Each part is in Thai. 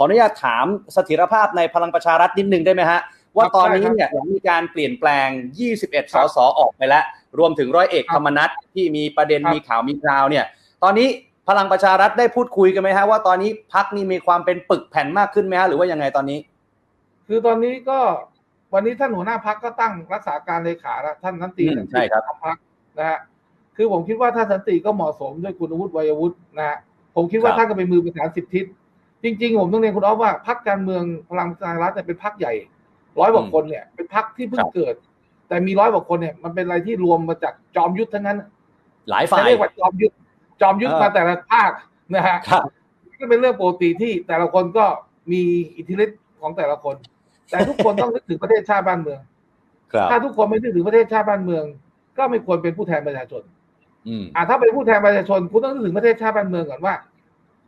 ขออนุญาตถามเสถียรภาพในพลังประชารัฐนิดนึงได้ไหมฮะว่าตอนนี้เนี่ยหลังมีการเปลี่ยนแปลง 21 สสออกไปแล้ว รวมถึงร้อยเอกธรรมนัฐที่มีประเด็นมีข่าวมีคราวเนี่ย ตอนนี้พลังประชารัฐได้พูดคุยกันไหมฮะว่าตอนนี้พักนี่มีความเป็นปึกแผ่นมากขึ้นไหมฮะหรือว่ายังไงตอนนี้ คือตอนนี้ก็วันนี้ท่านหัวหน้าพักก็ตั้งรักษาการเลขาแล้วท่านสันติอืมใช่ครับพักนะฮะคือผมคิดว่าท่านสันติก็เหมาะสมด้วยคุณวุฒิวัยวุฒินะฮะผมคิดว่าท่านก็เป็นมือประสานสิบทิศ จริงๆ ผมต้องเรียนคุณอ๊อฟว่าพักการเมืองพลังประชารัฐเนี่ยเป็นพักใหญ่ร้อยกว่าคนเนี่ย เป็นพักที่เพิ่งเกิด แต่มีร้อยกว่าคนเนี่ยมันเป็นอะไรที่รวมมาจากจอมยุทธทั้งนั้น หลายฝ่าจะยเรียกว่าจอมยุทธจอมยุทธเออมาแต่ละภาคนะฮะครับก็เป็นเรื่องปกติที่แต่ละคนก็มีอิทธิฤทธิ์ของแต่ละคน แต่ทุกคนต้องนึกถึงประเทศชาติบ้านเมืองครับถ้าทุกคนไม่นึกถึงประเทศชาติบ้านเมือง ก็ไม่ควรเป็นผู้แทนประชาชนอืมอ่าถ้าเป็นผู้แทนประชาชนคุณต้องนึกถึงประเทศชาติบ้านเมืองก่อนว่า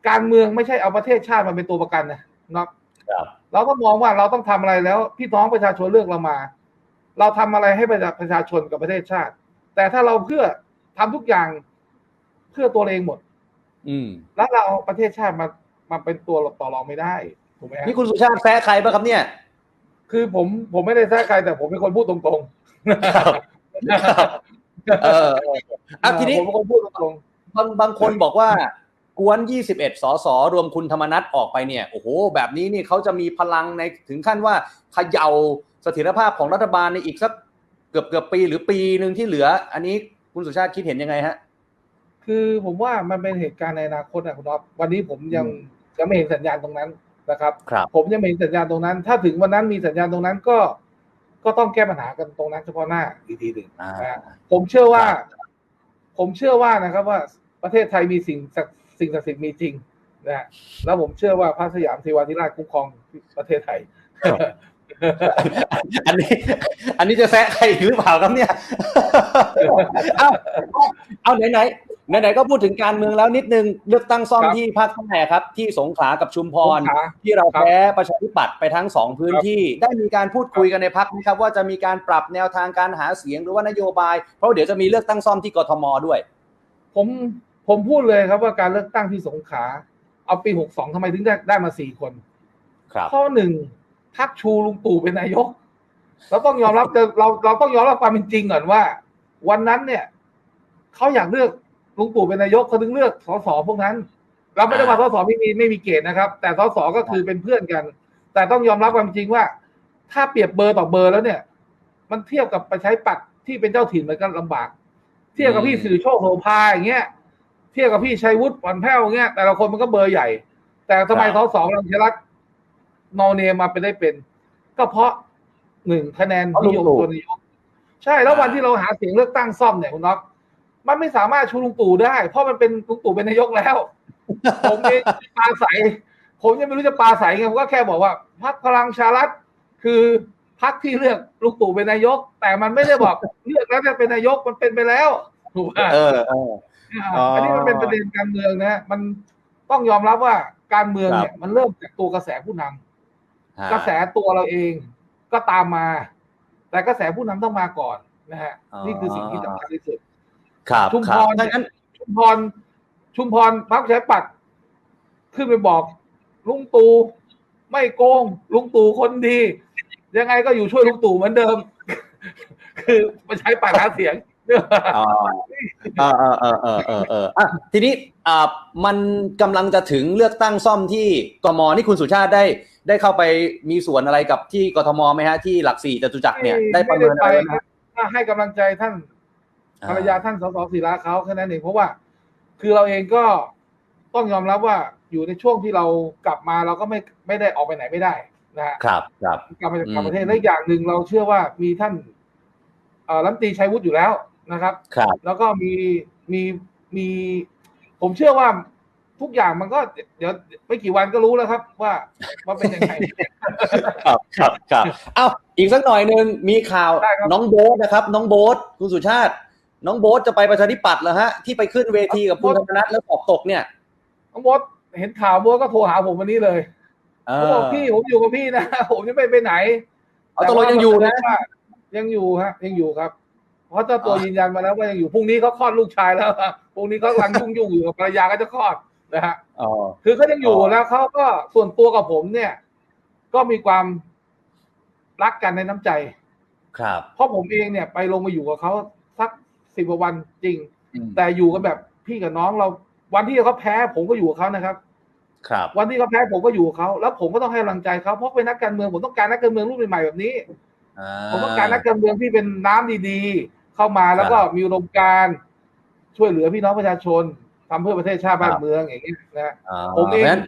การเมืองไม่ใช่เอาประเทศชาติมาเป็นตัวประกันนะเนาะครับเราก็มองว่าเราต้องทำอะไรแล้วพี่น้องประชาชนเลือกเรามา เราทำอะไรให้ประชาชนกับประเทศชาติ แต่ถ้าเราเพื่อทำทุกอย่างเพื่อตัวเองหมด อืม แล้วเราเอาประเทศชาติมามาเป็นตัวต่อรองไม่ได้ถูกไหมฮะนี่คุณสุชาติแซะใครบ้างครับเนี่ย คือผมผมไม่ได้แท้ใครแต่ผมเป็นคนพูดตรงๆเออเอออะทีนี้ผมเป็นคนพูดตรงบางบางคนบอกว่า กวน 21 สส รวมคุณธรรมนัฐออกไปเนี่ย โอ้โห แบบนี้นี่เขาจะมีพลังในถึงขั้นว่าเขย่าเสถียรภาพของรัฐบาลในอีกสักเกือบเกือบปีหรือปีหนึ่งที่เหลือ อันนี้คุณสุชาติคิดเห็นยังไงฮะๆคือผมว่ามันเป็นเหตุการณ์ในอนาคตนะคุณอ๊อฟวันนี้ผมยังอืมยังไม่เห็นสัญญาณตรงนั้นนะครับครับผมยังไม่เห็นสัญญาณตรงนั้น ถ้าถึงวันนั้นมีสัญญาณตรงนั้นก็ ก็ต้องแก้ปัญหากันตรงนั้นเฉพาะหน้าอีกทีหนึ่งอ่านะฮะผมเชื่อว่าครับผมเชื่อว่านะครับว่าประเทศไทยมีสิ่งศักดิ์ สิ่งศักดิ์สิทธิ์มีจริงนะฮะแล้วผมเชื่อว่าพระสยามเทวาธิราชคุ้มครองประเทศไทยอันนี้ อันนี้จะแซะใครอีกหรือเปล่าครับเนี่ยเอาเอาไหนไหนไหนไหนๆก็พูดถึงการเมืองแล้วนิดนึงเลือกตั้งซ่อมครับที่ภาคใต้ครับ ที่สงขลากับชุมพรสงขลาที่เราแพ้ประชาธิปัตย์ไปทั้งสองพื้นที่ ได้มีการพูดคุยกันในพักนะครับ ว่าจะมีการปรับแนวทางการหาเสียงหรือว่านโยบาย เพราะเดี๋ยวจะมีเลือกตั้งซ่อมที่กทมด้วย ผม ผมพูดเลยครับว่าการเลือกตั้งที่สงขลาเอาปีหกสองทำไมถึงได้ได้มาสี่คน ครับ ข้อหนึ่งพักชูลุงตู่เป็นนายก เราต้องยอมรับเราเราต้องยอมรับความเป็นจริงก่อนว่า วันนั้นเนี่ยเขาอยากเลือกลุงตู่เป็นนายกเขาถึงเลือกสสพวกนั้น เราไม่ได้ว่าสสไม่มีไม่มีเกณฑ์นะครับ แต่สสก็คือเป็นเพื่อนกัน แต่ต้องยอมรับความจริงว่า ถ้าเปรียบเบอร์ต่อเบอร์แล้วเนี่ย มันเทียบกับไปใช้ปัดที่เป็นเจ้าถิ่นมันก็ลำบาก เทียบกับพี่สื่อโชคโหพาอย่างเงี้ย เทียบกับพี่ชัยวุฒิวันแพ้วอย่างเงี้ย แต่ละคนมันก็เบอร์ใหญ่ แต่ทำไมครัสบสพลังประชารัฐนอเนมมาเป็นได้เป็น ก็เพราะหนึ่งคะแนนเพราะนิยมลุงตู่ตัวนายกใช่แล้วอ่าวันที่เราหาเสียงเลือกตั้งซ่อมเนี่ยคุณน็อกมันไม่สามารถชูลุงตู่ได้ เพราะมันเป็นลุงตู่เป็นนายกแล้ว ผมเองปลาใส ผมยังไม่รู้จะปลาใสไงผมก็แค่บอกว่าพรรคพลังประชารัฐคือพรรคที่เลือกลุงตู่เป็นนายก แต่มันไม่ได้บอกเลือกแล้วจะเป็นนายกมันเป็นไปแล้วถูกไหมเออเอออ๋ออัอันนี้มันเป็นประเด็นการเมืองนะฮะมันต้องยอมรับว่าการเมืองเนี่ยมันเริ่มจากตัวกระแสผู้นำกระแสตัวเราเองก็ตามมา แต่กระแสผู้นำต้องมาก่อนนะฮะอ๋อนี่คือสิ่งที่สำคัญที่สุดครับชุมครัพบรถ้างั้นชุมพรชุมพรพรรคประชาธิปัตย์ขึ้นไปบอก ลุงตู่ไม่โกง ลุงตู่คนดี ยังไงก็อยู่ช่วยลุงตู่เหมือนเดิม คือมาใช้ปากหาเสียงอ๋อ เออเออเออเออเออเอออะทีนี้อ่ามันกำลังจะถึงเลือกตั้งซ่อมที่กมนี่คุณสุชาติได้ได้เข้าไปมีส่วนอะไรกับที่กทมไหมฮะ ที่หลักสี่จตุจักรเนี่ยได้ประเมินอะไรไหมม่ด้ปถ้าให้กำลังใจท่านภรรยาท่านสสศิระเขาแค่นั้นเองเพราะว่า คือเราเองก็ต้องยอมรับว่าอยู่ในช่วงที่เรากลับมาเราก็ไม่ไม่ได้ออกไปไหนไม่ได้นะฮะครับครับกลับมาจากอืมต่างประเทศและอีกอย่างหนึ่งเราเชื่อว่ามีท่านเอ่อรัฐมนตรีชัยวุฒิอยู่แล้ว นะครับครับแล้วก็มีมีมี ผมเชื่อว่าทุกอย่างมันก็ เดี๋ยวไม่กี่วันก็รู้แล้วครับ ว่าว่าเป็นยังไงครับครับครับเอ้าอีกสักหน่อยหนึ่งมีข่าวได้ครับน้องโบ๊ทนะครับ น้องโบ๊ทคุณสุชาติ น้องโบ๊ทจะไปประชาธิปัตย์เหรอฮะที่ไปขึ้นเวทีกับคุณธรรมนัฐแล้วสอบตกเนี่ยน้องมดเห็นข่าวบัวก็โทรหาผมวันนี้เลยเอเขาอบอกพี่ผมอยู่กับพี่นะผมจะไม่ไปไหนเอาตกลงยังอยู่นะแต่ว่ายังอยู่ฮะยังอยู่ครับ เพราะเจ้าตัวยืนยันมาแล้วว่ายังอยู่พรุ่งนี้เขาคลอดลูกชายแล้วพรุ่งนี้เขากำลังยุ่งยุ่งๆอยู่กับภรรยาก็จะคลอดนะฮะอ๋อคือเขายังอยู่อ๋อแล้วเขาก็ส่วนตัวกับผมเนี่ย ก็มีความรักกันในน้ำใจ ครับ เพราะผมเองเนี่ย ไปลงมาอยู่กับเขาสักสิบกว่าวันจริงอืมแต่อยู่กันแบบพี่กับน้องเรา วันที่เขาแพ้ ผมก็อยู่กับเขานะครับ ครับ วันที่เขาแพ้ผมก็อยู่กับเขาแล้วผมก็ต้องให้กำลังใจเขาเพราะเป็นนักการเมืองผมต้องการนักการเมืองรุ่นใหม่ๆแบบนี้อ่าผมต้องการนักการเมืองที่เป็นน้ำดีๆ เข้ามาแล้วก็มีอุดมการณ์ช่วยเหลือพี่น้องประชาชนทำเพื่อประเทศชาติบ้านเมืองอย่างนี้นะอ่าผมเองพราะฉะนั้น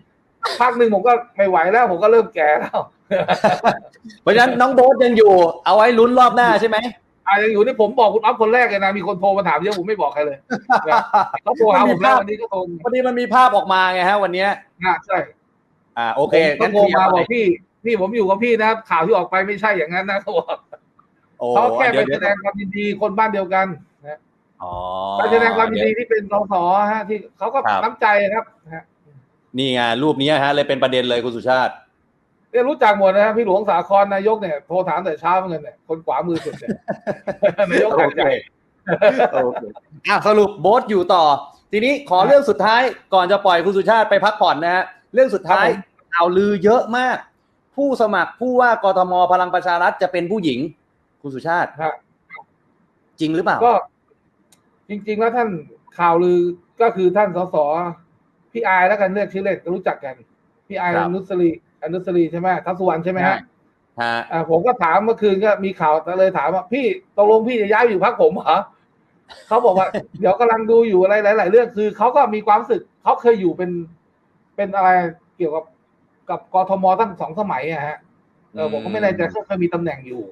ภาคหนึ่งผมก็ไม่ไหวแล้ว ผมก็เริ่มแก่แล้วเพราะฉะนั้นน้องโบ๊ทยังอยู่ เอาไว้ลุ้นรอบหน้าใช่ไหมอายังอยู่ที่ผมบอกคุณอ๊อฟคนแรกเลยนะ มีคนโทรมาถามเยอะผมไม่บอกใครเลยนะเขาโทรหาผมแล้ววันนี้ก็โทรพอดีมันมีภาพออกมาไงฮะ วันเนี้ยอะใช่อ่าโอเคผมก็งั้นโทรเคลียมาร์บไปอกพี่พี่ผมอยู่กับพี่นะข่าวที่ออกไปไม่ใช่อย่างนั้นนะเขาบอกโอ้ เขาแค่ไปเดี๋ยวแสดงความยินดีคนบ้านเดียวกันนะอ๋อไปแสดงความยินดีที่เป็นสสฮะ ที่เขาก็ครับน้ำใจครับฮะนี่ไงรูปนี้ฮะ เลยเป็นประเด็นเลยคุณสุชาติเนี่ยรู้จักหมดนะฮะพี่หลวงสาครนายกเนี่ยโทรถามแต่เช้าเหมือนกันเนี่ยคนขวามือสุดเนี่ยนายกหัดใหญ่โอเคอะสรุปโบ๊ทอยู่ต่อ ทีนี้ขอเรื่องสุดท้ายก่อนจะปล่อยคุณสุชาติไปพักผ่อนนะฮะเรื่องสุดท้ายครับผมข่าวลือเยอะมาก ผู้สมัครผู้ว่ากทมพลังประชารัฐจะเป็นผู้หญิง คุณสุชาติฮะจริงหรือเปล่า ก็ จริง ๆ แล้วท่านข่าวลือก็คือท่านสสพี่อายแล้วกันเรียกชื่อเล่นก็รู้จักกันพี่อายครับอนุสรีอนุสรีใช่ไหมทัศสุวรรณใช่ไหมฮะฮะอ่าผมก็ถามเมื่อคืนก็มีข่าวเลยถามว่า พี่ตกลงพี่จะย้ายไปอยู่พักผมเหรอเขาบอกว่า เดี๋ยวกำลังดูอยู่อะไรหลาย ๆ เรื่องคือเขาก็มีความรู้สึกเขาเคยอยู่เป็นเป็นอะไรเกี่ยวกับกับกทมตั้งสองสมัยอะฮะเออผมก็ไม่แน่ใจเขาเคยมีตำแหน่งอยู่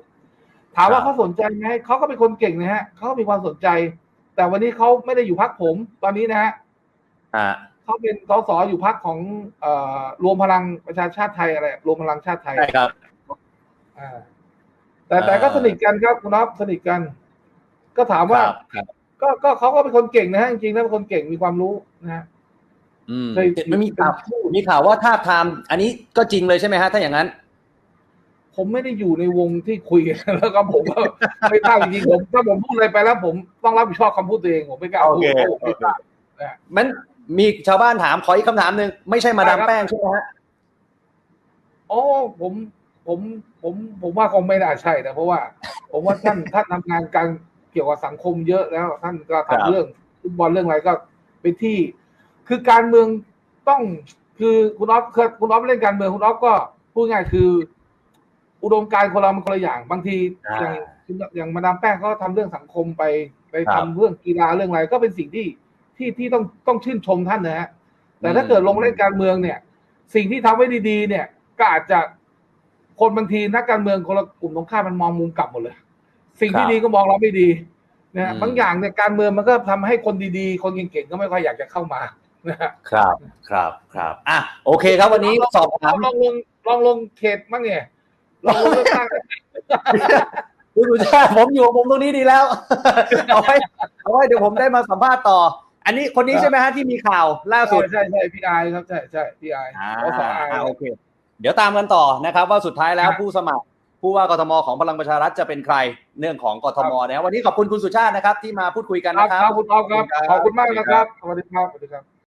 ถามว่าเขาสนใจไหมเขาก็เป็นคนเก่งนะฮะเขาก็มีความสนใจ แต่วันนี้เขาไม่ได้อยู่พักผมตอนนี้นะฮะฮะเขาเป็นสสอยู่พักของเอ่อรวมพลังประชาชาติไทยอะไรรวมพลังชาติไทยใช่ครับอ่าแต่แต่ก็อ่าสนิทกันครับคุณน็อฟสนิทกัน ก็ถามว่าครับครับก็ก็เขาก็เป็นคนเก่งนะฮะจริงๆแล้วเป็นคนเก่งมีความรู้นะฮะอืมเคยไม่มีข่าวเป็นผู้มีข่าวว่าท่าบทาม อันนี้ก็จริงเลยใช่ไหมฮะถ้าอย่างนั้น ผมไม่ได้อยู่ในวงที่คุยกันแล้วก็ผมก็ไม่ทราบจริงๆผมถ้าผมพูดอะไรไปแล้ว ผมต้องรับผิดชอบคำพูดตัวเองผมไม่กล้าพูดโอเคเพราะผมไม่ทราบมันมีชาวบ้านถามขออีกคำถามหนึ่งไม่ใช่มาดามได้ครับแป้งใช่ไหมฮะอ๋อผมผมผมผมว่าคงไม่น่าใช่นะเพราะว่า ผมว่าท่านท่านทำงานการเกี่ยวกับสังคมเยอะแล้ว ท่านก็ครับทำเรื่องฟุตบอลเรื่องอะไรก็เป็นที่ คือการเมืองต้องคือคุณอ๊อฟเคยคุณอ๊อฟเล่นการเมืองคุณอ๊อฟก็พูดง่ายคือ อุดมการณ์คนเรามันคนละอย่าง บางทีอย่างอย่างมาดามแป้งเขาทำเรื่องสังคมไป ไปทำเรื่องกีฬาเรื่องอะไร ก็เป็นสิ่งที่ที่ที่ต้องต้องชื่นชมท่านนะฮะแต่ถ้าเกิดลงเล่นการเมืองเนี่ย สิ่งที่ทำไว้ดีๆ เนี่ย ก็อาจจะคนบางทีนักการเมืองคนละกลุ่มตรงข้ามมันมองมุมกลับหมดเลย สิ่งที่ดีก็มองเราไม่ดีนะฮะบางอย่างเนี่ยการเมืองมันก็ทำให้คนดีๆ คนเก่งๆก็ไม่ค่อยอยากจะเข้ามานะฮะครับครับครับอะโอเคครับวันนี้สอบถามลองลงลองลงเขตบ้างเนี่ย ลองลงเลือกตั้งคุณสุชาติผมอยู่ผมตรงนี้ดีแล้ว เอาไว้เอาไว้เดี๋ยวผมได้มาสัมภาษณ์ต่อ อันนี้คนนี้ใช่ไหมฮะที่มีข่าวล่าสุดใช่ใช่พี่ไอครับใช่ใช่พี่ไออ่าสสไอโอเค เดี๋ยวตามกันต่อนะครับ ว่าสุดท้ายแล้วครับผู้สมัคร ผู้ว่ากทมของพลังประชารัฐจะเป็นใครเรื่องของกทมนะวันนี้ขอบคุณคุณสุชาตินะครับ ที่มาพูดคุยกันครับนะคครัรับบคุณอ๊อฟครับขอบคุณมากนะครับสวัสดีครับสวัสดีครับ